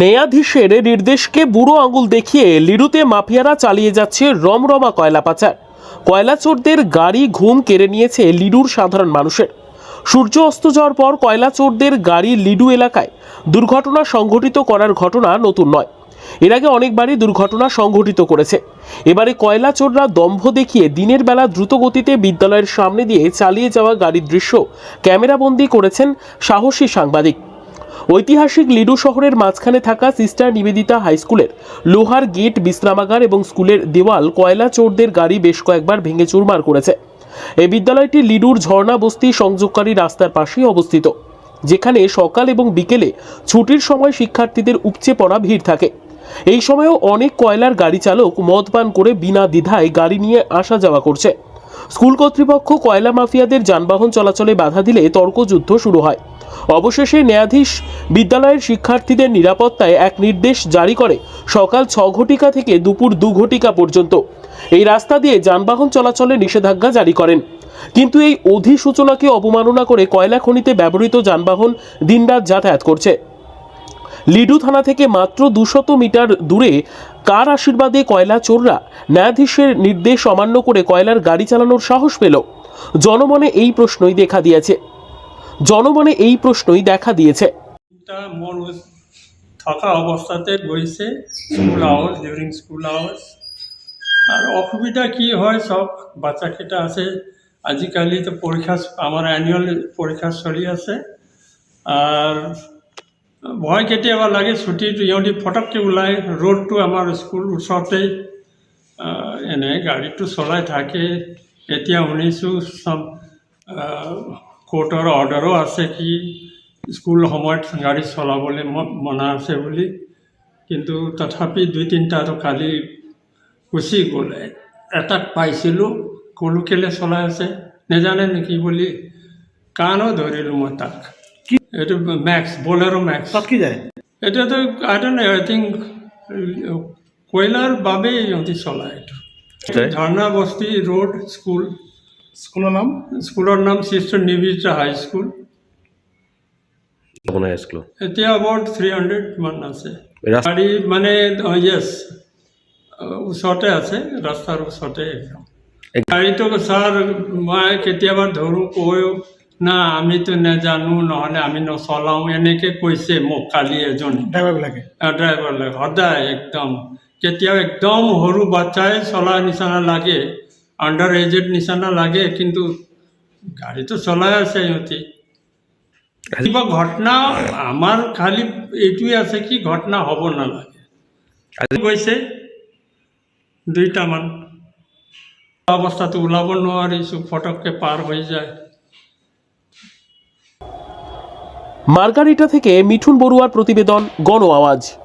ন্যায়াধীশের নির্দেশকে বুড়ো আঙুল দেখিয়ে লিডুতে মাফিয়ারা চালিয়ে যাচ্ছে রমরমা কয়লা পাচার। কয়লা চোরদের গাড়ি ঘুম কেড়ে নিয়েছে লিডুর সাধারণ মানুষের। সূর্য অস্ত যাওয়ার পর কয়লা চোরদের গাড়ি লিডু এলাকায়। দুর্ঘটনা সংঘটিত করার ঘটনা নতুন নয়। এর আগে অনেকবারই দুর্ঘটনা সংঘটিত করেছে। এবারে কয়লা চোররা দম্ভ দেখিয়ে দিনের বেলা দ্রুত গতিতে বিদ্যালয়ের সামনে দিয়ে চালিয়ে যাওয়া গাড়ির দৃশ্য ক্যামেরাবন্দি করেছেন সাহসী সাংবাদিক। ঐতিহাসিক লিডু শহরের মাঝখানে থাকা সিস্টার নিবেদিতা হাই স্কুলের লোহার গেট, বিশ্রামাগার এবং স্কুলের দেওয়াল কয়লা চোরদের গাড়ি বেশ কয়েকবার ভেঙে চুরমার করেছে। এই বিদ্যালয়টি লিডুর ঝর্ণা বস্তি সংযোগকারী রাস্তার পাশেই অবস্থিত, যেখানে সকাল এবং বিকেলে ছুটির সময় শিক্ষার্থীদের উপচে পড়া ভিড় থাকে। এই সময়েও অনেক কয়লার গাড়ি চালক মদ পান করে বিনা দ্বিধায় গাড়ি নিয়ে আসা যাওয়া করছে। স্কুল কর্তৃপক্ষ কয়লা মাফিয়াদের যানবাহন চলাচলে বাধা দিলে তর্কযুদ্ধ শুরু হয়। অবশেষে ন্যায়াধীশ বিদ্যালয়ের শিক্ষার্থীদের নিরাপত্তায় এক নির্দেশ জারি করে সকাল ছ ঘটিকা থেকে দুপুর দু ঘটিকা পর্যন্ত। এই রাস্তা দিয়ে যানবাহন চলাচলে নিষেধাজ্ঞা জারি করেন। কিন্তু এই অধিসূচনাকে অবমাননা করে কয়লা খনিতে ব্যবহৃত যানবাহন দিনরাত যাতায়াত করছে। লিডু থানা থেকে মাত্র দুশত মিটার দূরে কার আশীর্বাদে কয়লা চোররা? ন্যায়াধীশের নির্দেশ অমান্য করে কয়লার গাড়ি চালানোর সাহস পেল। জনমনে এই প্রশ্নই দেখা দিয়েছে। জনমনে এই প্রশ্নই দেখা দিয়েছে। থাকা অবস্থাতে বইছে school hours during school hours আর অসুবিধা কি হয় সব বাচ্চা কেইটা আছে আজিকালি তো পরীক্ষা, আমার অ্যানুয়াল পৰীক্ষা চলি আছে। আৰু ভয় কেতিয়াবা লাগে ছুটীত ইহঁতি ফটককৈ ওলাই ৰোডটো আমাৰ স্কুল ওচৰতেই এনে গাড়ীটো চলাই থাকে। এতিয়া শুনিছোঁ চব কোৰ্টৰ অৰ্ডাৰো আছে কি স্কুল সময়ত গাড়ী চলাবলৈ মনা আছে বুলি। কিন্তু তথাপি দুই তিনিটাতো কালি গুচি গ'ল, এটাক পাইছিলোঁ, ক'লো কেলৈ চলাই আছে, নেজানে নেকি বুলি। কাণো ধৰিলোঁ মই তাক। এইটো মেক্স বলেৰো মেক্স তাত কি যায়? এতিয়াতো আই ডোণ্ট আই থিংক কয়লাৰ বাবেই ইহঁতি চলায় এইটো যায়? বস্তি ৰোড স্কুল। স্কুলৰ নাম? স্কুলৰ নাম চিষ্টাৰ নিবিতা হাই স্কুল বনাই স্কুল এতিয়া এবাউট থ্ৰী হাণ্ড্ৰেড মান আছে। গাড়ী মানে য়েছ ওচৰতে আছে ৰাস্তাৰ ওচৰতে একদম। গাড়ীটো ছাৰ মই কেতিয়াবা ধৰোঁ কৈও। না আমিতো নেজানো নহ'লে আমি নচলাওঁ এনেকৈ কৈছে মোক কালি এজনে। ড্ৰাইভাৰবিলাকে। ড্ৰাইভাৰলৈ সদায় একদম। কেতিয়াও একদম সৰু বাচ্চাই চলা নিচিনা লাগে আণ্ডাৰ এজেড নিচিনা লাগে কিন্তু গাড়ীটো চলাই আছে সিহঁতি কিবা ঘটনা আমাৰ খালি এইটোৱে আছে কি ঘটনা হ'ব নালাগে। আজি গৈছে দুইটামান। অৱস্থাটো ওলাব নোৱাৰিছোঁ ফটককৈ পাৰ হৈ যায়। মার্গারিটা থেকে মিঠুন বড়ুয়ার প্রতিবেদন গণ আওয়াজ।